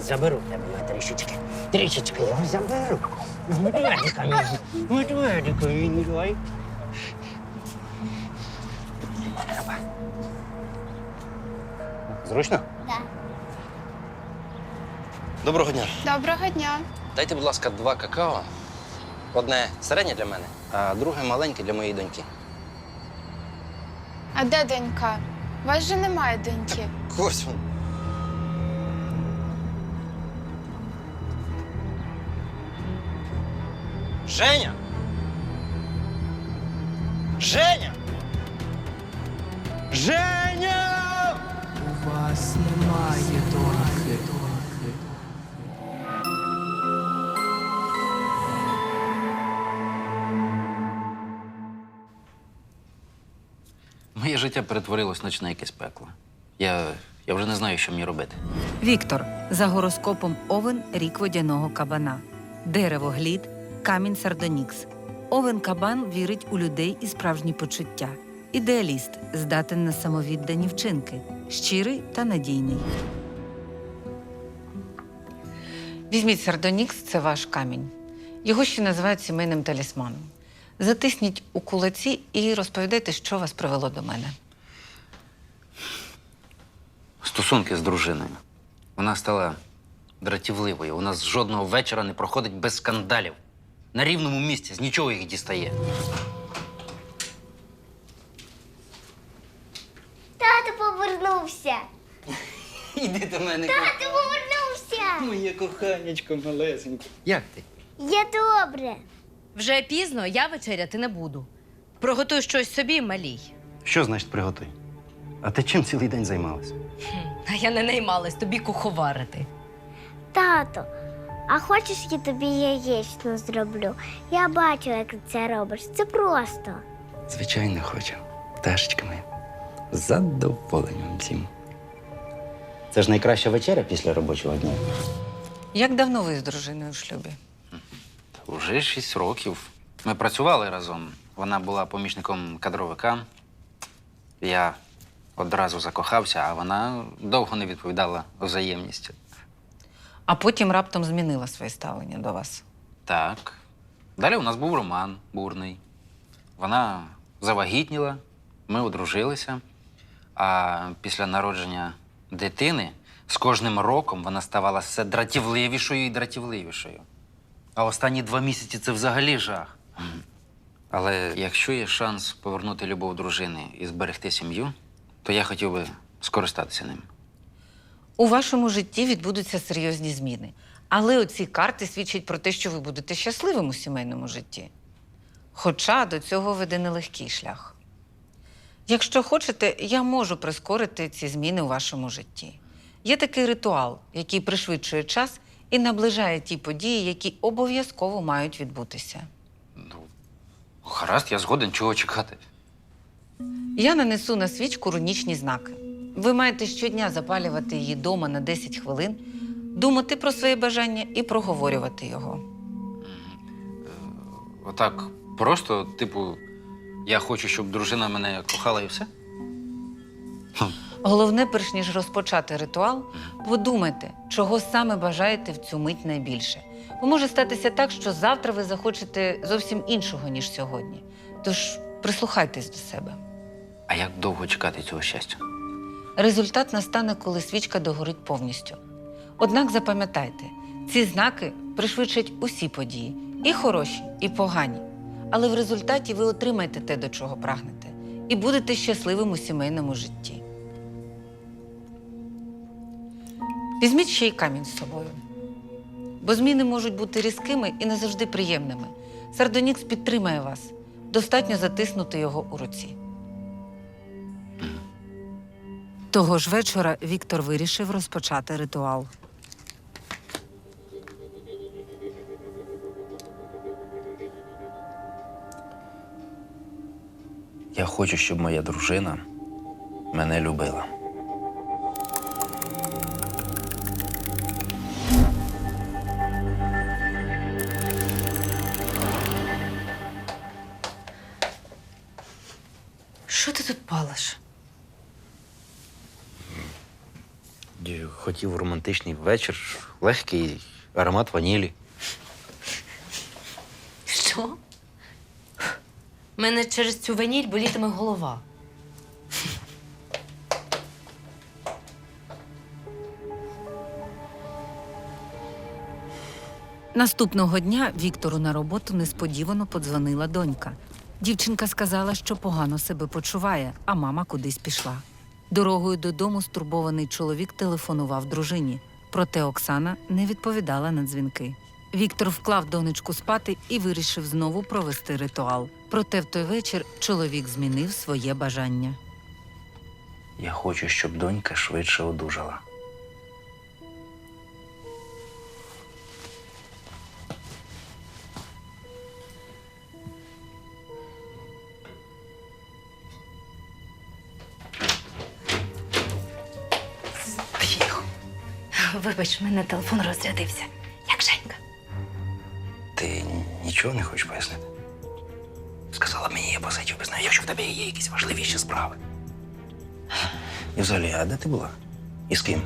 Заберу в тебе його трішечки. Трішечки його заберу. Медведика мені, медведика мені дай. Зручно? Так. Доброго дня. Доброго дня. Дайте, будь ласка, два какао. Одне середнє для мене, а друге маленьке для моєї доньки. А де донька? У вас же немає доньки. Ось він. Женя! Женя! Женя! У вас немає доньки. Життя перетворилось на якесь пекло. Я, я вже не знаю, що мені робити. Віктор за гороскопом Овен рік водяного кабана. Дерево глід, камінь сардонікс. Овен кабан вірить у людей і справжні почуття. Ідеаліст здатен на самовіддані вчинки, щирий та надійний. Візьміть сардонікс, це ваш камінь. Його ще називають сімейним талісманом. Затисніть у кулаці і розповідайте, що вас привело до мене. Стосунки з дружиною. Вона стала дратівливою. У нас жодного вечора не проходить без скандалів. На рівному місці з нічого їх дістає. Тато повернувся. Іди до мене. Тато повернувся. Моє коханечко малесеньке. Як ти? Я добре. Вже пізно, я вечеряти не буду. Приготуй щось собі, малій. Що значить приготуй? А ти чим цілий день займалася? А я не наймалась тобі куховарити. Тато, а хочеш, я тобі яєчню зроблю? Я бачу, як ти це робиш. Це просто. Звичайно, хочу. Пташечка моя. З задоволенням всім. Це ж найкраща вечеря після робочого дня. Як давно ви з дружиною в шлюбі? Уже шість років. Ми працювали разом. Вона була помічником кадровика. Я одразу закохався, а вона довго не відповідала взаємністю. А потім раптом змінила своє ставлення до вас. Так. Далі у нас був роман бурний. Вона завагітніла, ми одружилися. А після народження дитини з кожним роком вона ставала все дратівливішою і дратівливішою. А останні два місяці це взагалі жах. Але якщо є шанс повернути любов дружини і зберегти сім'ю, то я хотів би скористатися ним. У вашому житті відбудуться серйозні зміни. Але оці карти свідчать про те, що ви будете щасливим у сімейному житті. Хоча до цього веде нелегкий шлях. Якщо хочете, я можу прискорити ці зміни у вашому житті. Є такий ритуал, який пришвидшує час і наближає ті події, які обов'язково мають відбутися. Ну, гаразд, я згоден, чого чекати. Я нанесу на свічку рунічні знаки. Ви маєте щодня запалювати її дома на 10 хвилин, думати про своє бажання і проговорювати його. Отак просто, типу, я хочу, щоб дружина мене кохала і все? Головне, перш ніж розпочати ритуал, подумайте, чого саме бажаєте в цю мить найбільше. Бо може статися так, що завтра ви захочете зовсім іншого, ніж сьогодні. Тож прислухайтесь до себе. А як довго чекати цього щастя? Результат настане, коли свічка догорить повністю. Однак запам'ятайте, ці знаки пришвидшать усі події, і хороші, і погані. Але в результаті ви отримаєте те, до чого прагнете, і будете щасливим у сімейному житті. Візьміть ще й камінь з собою. Бо зміни можуть бути різкими і не завжди приємними. Сардонікс підтримає вас. Достатньо затиснути його у руці. Того ж вечора Віктор вирішив розпочати ритуал. Я хочу, щоб моя дружина мене любила. Що ти тут палиш? Хотів романтичний вечір, легкий аромат ванілі. Що? Мене через цю ваніль болітиме голова. Наступного дня Віктору на роботу несподівано подзвонила донька. Дівчинка сказала, що погано себе почуває, а мама кудись пішла. Дорогою додому стурбований чоловік телефонував дружині, проте Оксана не відповідала на дзвінки. Віктор вклав донечку спати і вирішив знову провести ритуал. Проте в той вечір чоловік змінив своє бажання. Я хочу, щоб донька швидше одужала. Вибач, в мене телефон розрядився. Як Женька? Ти нічого не хочеш пояснити? Сказала мені, я посидів без неї, якщо в тебе є якісь важливіші справи. І взагалі, а де ти була? І з ким?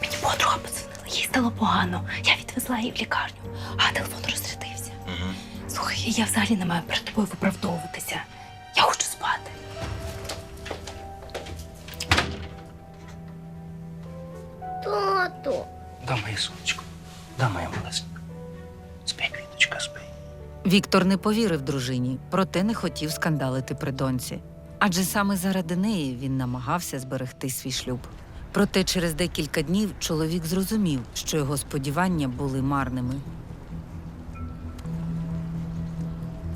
Мені подруга подзвонила, їй стало погано. Я відвезла її в лікарню, а телефон розрядився. Угу. Слухай, я взагалі не маю перед тобою виправдовуватися. Я хочу спати. Тату. Да, моє сонечко. Да, моя малесенька. Спи, квіточка, спи. Віктор не повірив дружині, проте не хотів скандалити при доньці. Адже саме заради неї він намагався зберегти свій шлюб. Проте через декілька днів чоловік зрозумів, що його сподівання були марними.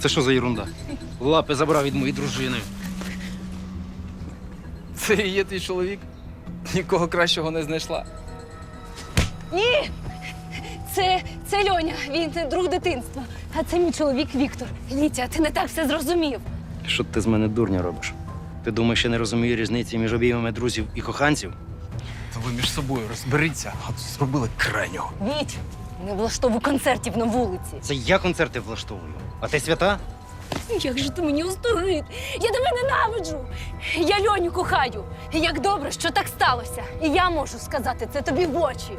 Це що за ерунда? Лапи забрав від моєї дружини. Це і є твій чоловік? Нікого кращого не знайшла. Ні! Це, це Льоня, він друг дитинства. А це мій чоловік Віктор. Вітя, ти не так все зрозумів. Що ти з мене дурня робиш? Ти думаєш, я не розумію різниці між обіймами друзів і коханців? Та ви між собою розберіться, а тут зробили крайнього. Віть, не влаштовуй концертів на вулиці. Це я концерти влаштовую. А ти свята? Як же ти мені устогид? Я тебе ненавиджу. Я Льоню кохаю. І як добре, що так сталося. І я можу сказати це тобі в очі.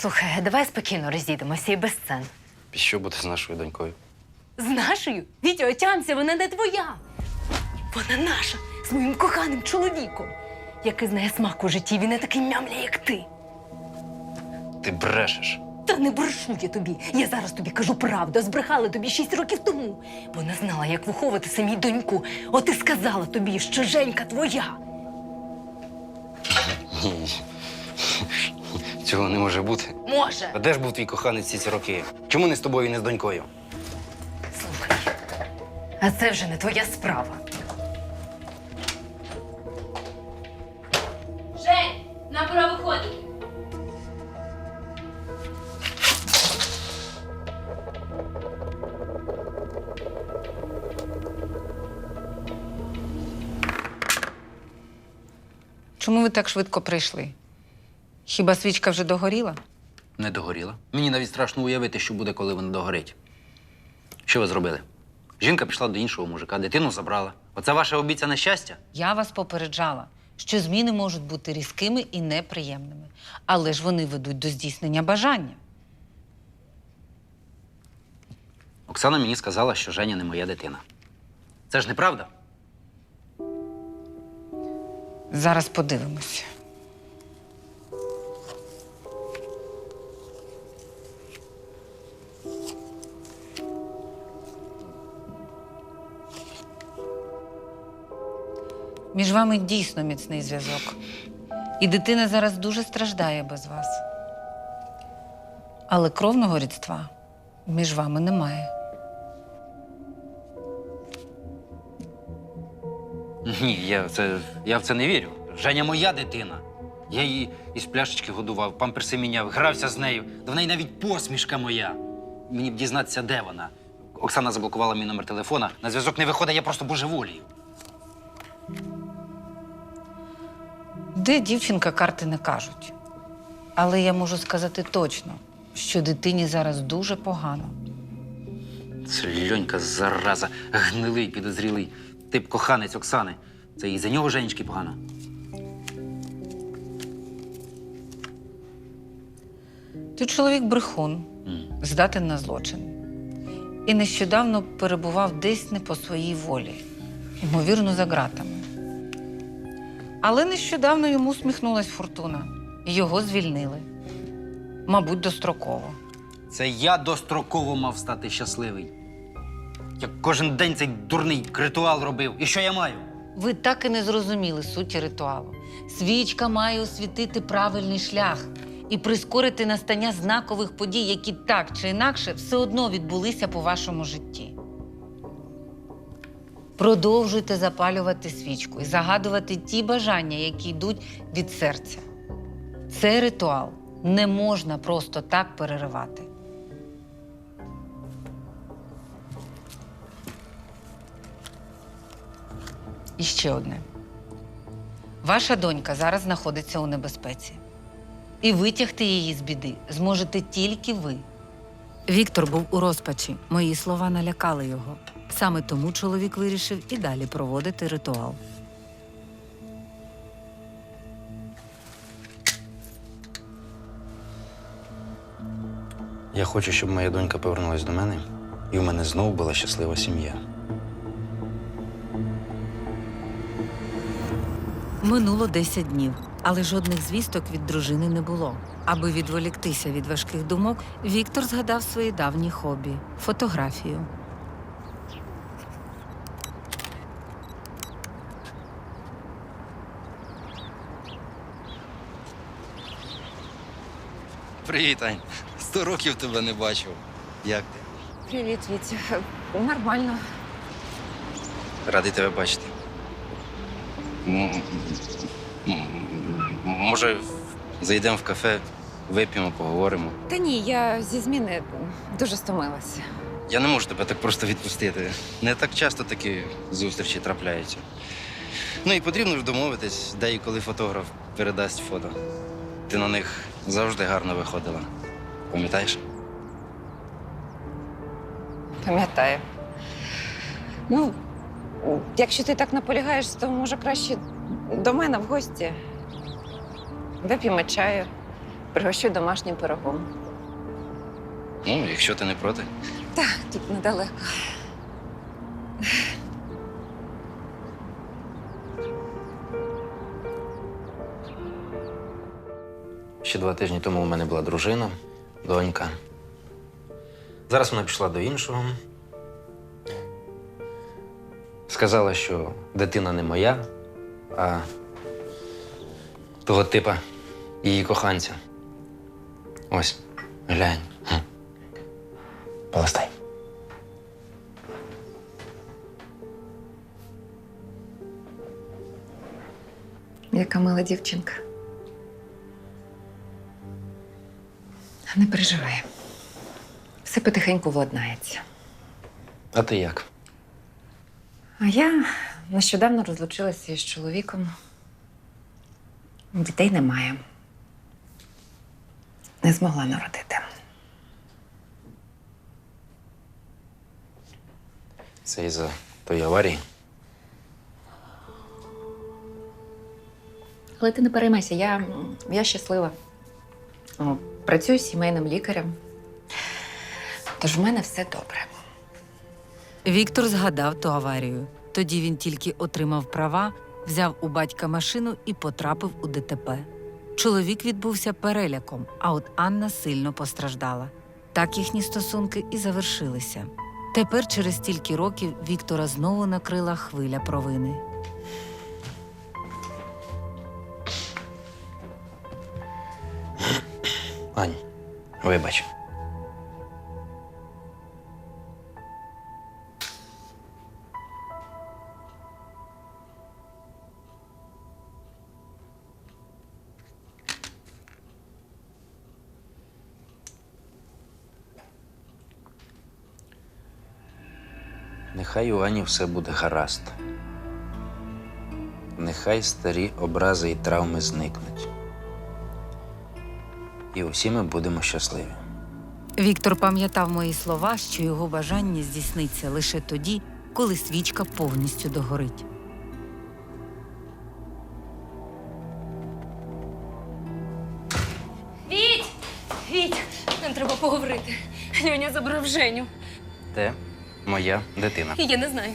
Слухай, давай спокійно розійдемося і без сцен. І що буде з нашою донькою? З нашою? Вітя, отямся, вона не твоя. Вона наша, з моїм коханим чоловіком, який знає смак у житті, він не такий мямля, як ти. Ти брешеш. Та не брешу я тобі. Я зараз тобі кажу правду. Збрехала тобі шість років тому. Бо не знала, як виховувати самій доньку. От і сказала тобі, що Женька твоя. Ні. Цього не може бути. Може. А де ж був твій коханець всі ці роки? Чому не з тобою і не з донькою? Слухай. А це вже не твоя справа. Жень, нам пора виходити. Чому ви так швидко прийшли? Хіба свічка вже догоріла? Не догоріла. Мені навіть страшно уявити, що буде, коли вона догорить. Що ви зробили? Жінка пішла до іншого мужика, дитину забрала. Оце ваше обіцяне щастя? Я вас попереджала, що зміни можуть бути різкими і неприємними, але ж вони ведуть до здійснення бажання. Оксана мені сказала, що Женя не моя дитина. Це ж неправда? Зараз подивимося. Між вами дійсно міцний зв'язок. І дитина зараз дуже страждає без вас. Але кровного рідства між вами немає. Ні, я в це, я в це не вірю. Женя моя дитина. Я її із пляшечки годував, памперси міняв, грався з нею. В неї навіть посмішка моя. Мені б дізнатися, де вона. Оксана заблокувала мій номер телефона. На зв'язок не виходить, я просто божеволію. Де дівчинка карти не кажуть. Але я можу сказати точно, що дитині зараз дуже погано. Це льонька зараза, гнилий, підозрілий. Тип коханець Оксани. Це і за нього Женечки погано. Ти чоловік брехун, М. здатен на злочин. І нещодавно перебував десь не по своїй волі, ймовірно, за ґратами. Але нещодавно йому усміхнулась фортуна. і Його звільнили. Мабуть, достроково. Це я достроково мав стати щасливий. Я кожен день цей дурний ритуал робив. І що я маю? Ви так і не зрозуміли суті ритуалу. Свічка має освітити правильний шлях і прискорити настання знакових подій, які так чи інакше все одно відбулися по вашому житті. Продовжуйте запалювати свічку і загадувати ті бажання, які йдуть від серця. Цей ритуал не можна просто так переривати. І ще одне. Ваша донька зараз знаходиться у небезпеці. І витягти її з біди зможете тільки ви. Віктор був у розпачі. Мої слова налякали його. Саме тому чоловік вирішив і далі проводити ритуал. Я хочу, щоб моя донька повернулась до мене, і у мене знову була щаслива сім'я. Минуло 10 днів, але жодних звісток від дружини не було. Аби відволіктися від важких думок, Віктор згадав свої давні хобі фотографію. Привіт, Ань. Сто років тебе не бачив. Як ти? Привіт, Вітя. Нормально. Радий тебе бачити. Може, зайдемо в кафе, вип'ємо, поговоримо. Та ні, я зі зміни дуже стомилася. Я не можу тебе так просто відпустити. Не так часто такі зустрічі трапляються. Ну і потрібно ж домовитись, де і коли фотограф передасть фото. Ти на них завжди гарно виходила. Пам'ятаєш? Пам'ятаю. Ну, якщо ти так наполягаєш, то може краще до мене в гості. Вип'ємо чаю, пригощу домашнім пирогом. Ну, якщо ти не проти. Так, тут недалеко. Ще два тижні тому у мене була дружина, донька. Зараз вона пішла до іншого. Сказала, що дитина не моя, а того типа її коханця. Ось, глянь. Полистай. Яка мила дівчинка. Не переживай. Все потихеньку владнається. А ти як? А я нещодавно розлучилася із чоловіком. Дітей немає. Не змогла народити. Це із-за тої аварії. Але ти не переймайся, я, я щаслива. О, Працюю сімейним лікарем. Тож в мене все добре. Віктор згадав ту аварію. Тоді він тільки отримав права, взяв у батька машину і потрапив у ДТП. Чоловік відбувся переляком, а от Анна сильно постраждала. Так їхні стосунки і завершилися. Тепер, через стільки років, Віктора знову накрила хвиля провини. Ань, вибач. Нехай у Ані все буде гаразд. Нехай старі образи і травми зникнуть. І усі ми будемо щасливі. Віктор пам'ятав мої слова, що його бажання здійсниться лише тоді, коли свічка повністю догорить. Віть! Віть! Нам треба поговорити. Льоня забрав Женю. Те моя дитина. Я не знаю.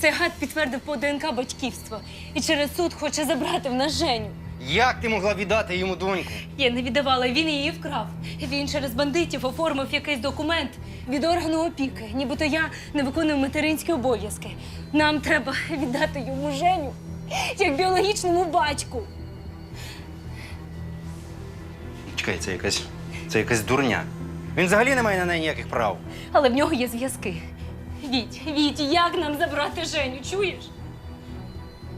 Цей гад підтвердив по ДНК батьківство і через суд хоче забрати в нас Женю. Як ти могла віддати йому доньку? Я не віддавала, він її вкрав. Він через бандитів оформив якийсь документ від органу опіки, нібито я не виконую материнські обов'язки. Нам треба віддати йому Женю як біологічному батьку. Чекай, це якась. Це якась дурня. Він взагалі не має на неї ніяких прав. Але в нього є зв'язки. Віть, Віть, як нам забрати Женю? Чуєш?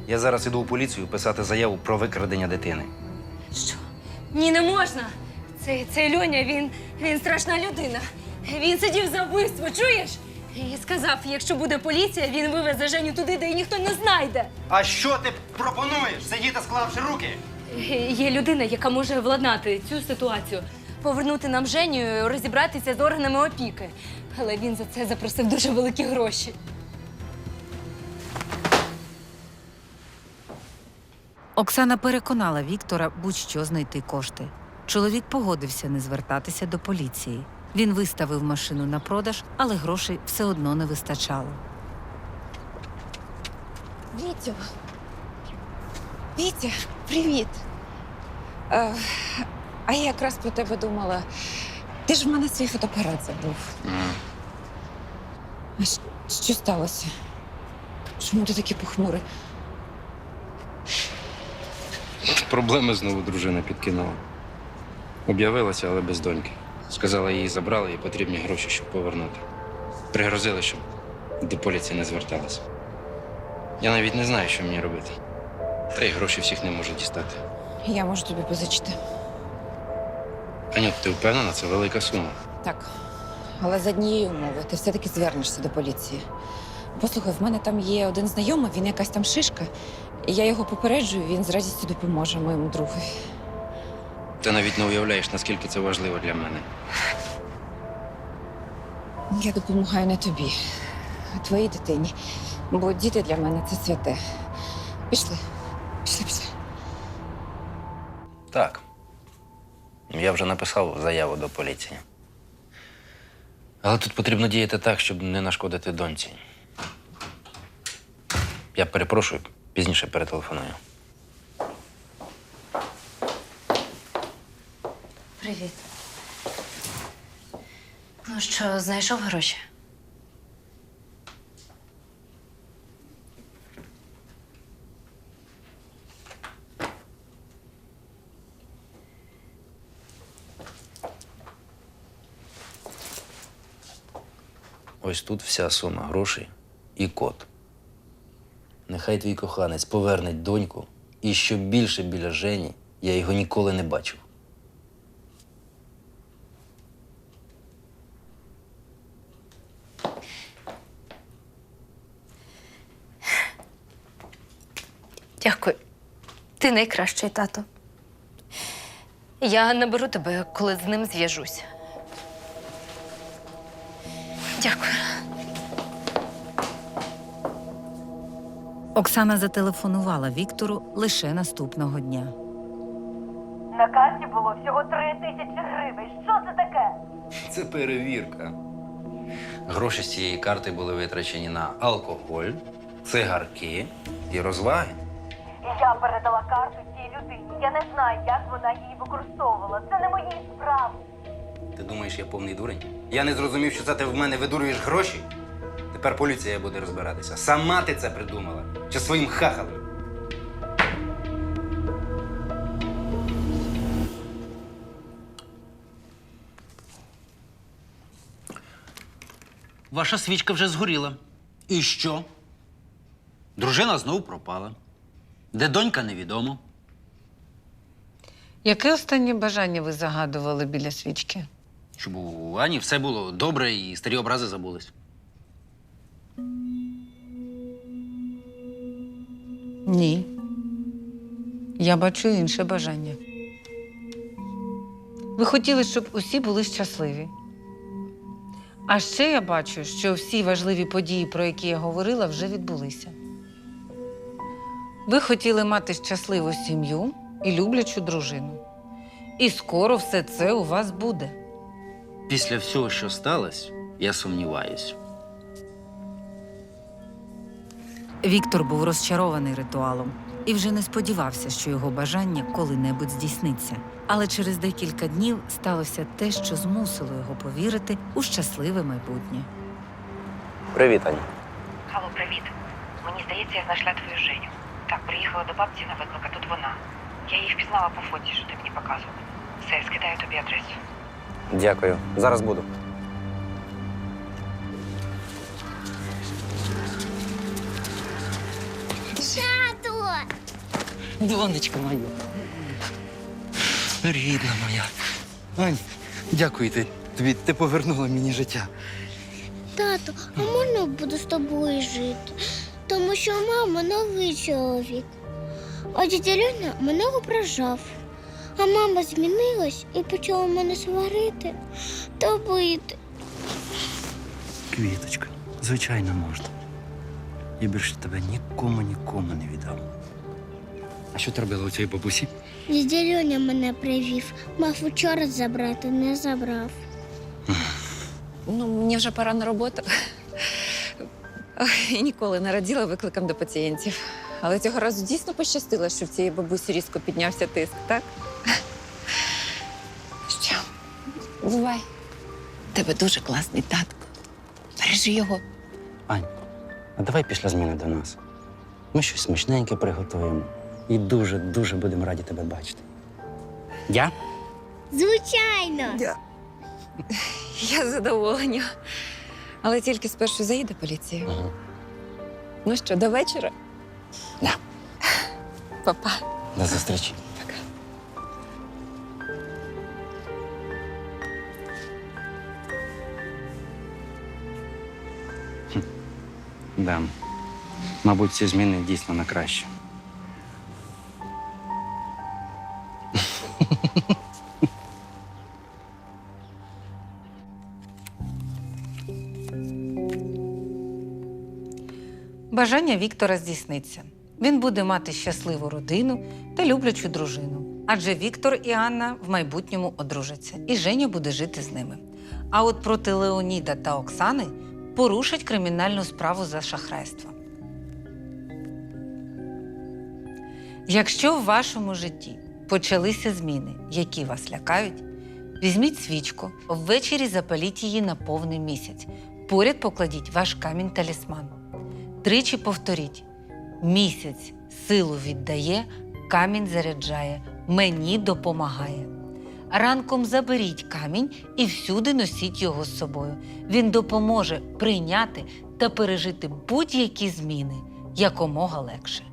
Я зараз іду у поліцію писати заяву про викрадення дитини. Що? Ні, не можна. Цей, цей Льоня, він, він страшна людина. Він сидів за вбивство, чуєш? І сказав, якщо буде поліція, він вивезе Женю туди, де її ніхто не знайде. А що ти пропонуєш? Сидіти, склавши руки? Є людина, яка може владнати цю ситуацію, повернути нам Женю, розібратися з органами опіки. Але він за це запросив дуже великі гроші. Оксана переконала Віктора будь-що знайти кошти. Чоловік погодився не звертатися до поліції. Він виставив машину на продаж, але грошей все одно не вистачало. Вітю. Вітя, привіт. Е, а я якраз про тебе думала. Ти ж в мене свій фотоапарат забув. А щ- що сталося? Чому ти такий похмурий? Проблеми знову дружина підкинула. Об'явилася, але без доньки. Сказала, її забрали і потрібні гроші, щоб повернути. Пригрозили, щоб до поліції не зверталася. Я навіть не знаю, що мені робити. Та й гроші всіх не можу дістати. Я можу тобі позичити. Анют, ти впевнена, це велика сума. Так. Але за однієї умови ти все-таки звернешся до поліції. Послухай, в мене там є один знайомий, він якась там шишка. І я його попереджую, він з радістю допоможе моєму другові. Ти навіть не уявляєш, наскільки це важливо для мене. Я допомагаю не тобі, а твоїй дитині. Бо діти для мене це святе. Пішли. Пішли, пішли. Так. Я вже написав заяву до поліції. Але тут потрібно діяти так, щоб не нашкодити доньці. Я перепрошую, пізніше перетелефоную. Привіт. Ну що, знайшов гроші? Ось тут вся сума грошей і код. Нехай твій коханець повернеть доньку, і що більше біля Жені, я його ніколи не бачив. Дякую. Ти найкращий тато. Я наберу тебе, коли з ним зв'яжусь. Дякую. Оксана зателефонувала Віктору лише наступного дня. На карті було всього три тисячі гривень. Що це таке? Це перевірка. Гроші з цієї карти були витрачені на алкоголь, цигарки і розваги. Я передала карту цій людині. Я не знаю, як вона її використовувала. Це не мої справи. Ти думаєш, я повний дурень? Я не зрозумів, що це ти в мене видурюєш гроші. Тепер поліція буде розбиратися. Сама ти це придумала. Чи своїм хахалем? Ваша свічка вже згоріла. І що? Дружина знову пропала. Де донька невідомо. Яке останнє бажання ви загадували біля свічки? Щоб у Ані все було добре і старі образи забулись. Ні. Я бачу інше бажання. Ви хотіли, щоб усі були щасливі. А ще я бачу, що всі важливі події, про які я говорила, вже відбулися. Ви хотіли мати щасливу сім'ю і люблячу дружину. І скоро все це у вас буде. Після всього, що сталося, я сумніваюсь. Віктор був розчарований ритуалом і вже не сподівався, що його бажання коли-небудь здійсниться. Але через декілька днів сталося те, що змусило його повірити у щасливе майбутнє. Привіт, Аня. Алло, привіт. Мені здається, я знайшла твою Женю. Так, приїхала до бабці на виклик, а тут вона. Я її впізнала по фоті, що ти мені показував. Все, я скидаю тобі адресу. Дякую. Зараз буду. Тато! Донечка моя. Рідна моя. Ань, дякую ти. Тобі ти повернула мені життя. Тато, а можна буду з тобою жити? Тому що мама новий чоловік. А дядя Льоня мене ображав. А мама змінилась і почала мене сварити та бити. Квіточка, звичайно, можна. Я більше тебе нікому нікому не віддам. А що ти робила у цій бабусі? Дядя Льоня мене привів. Мав вчора забрати, не забрав. Ну, мені вже пора на роботу. Ой, я ніколи не раділа викликам до пацієнтів. Але цього разу дійсно пощастило, що в цієї бабусі різко піднявся тиск, так? Бувай. У Тебе дуже класний татко. Бережи його. Ань, а давай після зміни до нас. Ми щось смачненьке приготуємо. І дуже, дуже будемо раді тебе бачити. Я? Звичайно. Я задоволення. Але тільки спершу заїде поліція. Ага. Ну що, до вечора? Да. Папа. До зустрічі. Да. Мабуть, ці зміни дійсно на краще. Бажання Віктора здійсниться. Він буде мати щасливу родину та люблячу дружину. Адже Віктор і Анна в майбутньому одружаться, і Женя буде жити з ними. А от проти Леоніда та Оксани порушать кримінальну справу за шахрайство. Якщо в вашому житті почалися зміни, які вас лякають, візьміть свічку, ввечері запаліть її на повний місяць. Поряд покладіть ваш камінь-талісман. Тричі повторіть: місяць силу віддає, камінь заряджає, мені допомагає. Ранком заберіть камінь і всюди носіть його з собою. Він допоможе прийняти та пережити будь-які зміни якомога легше.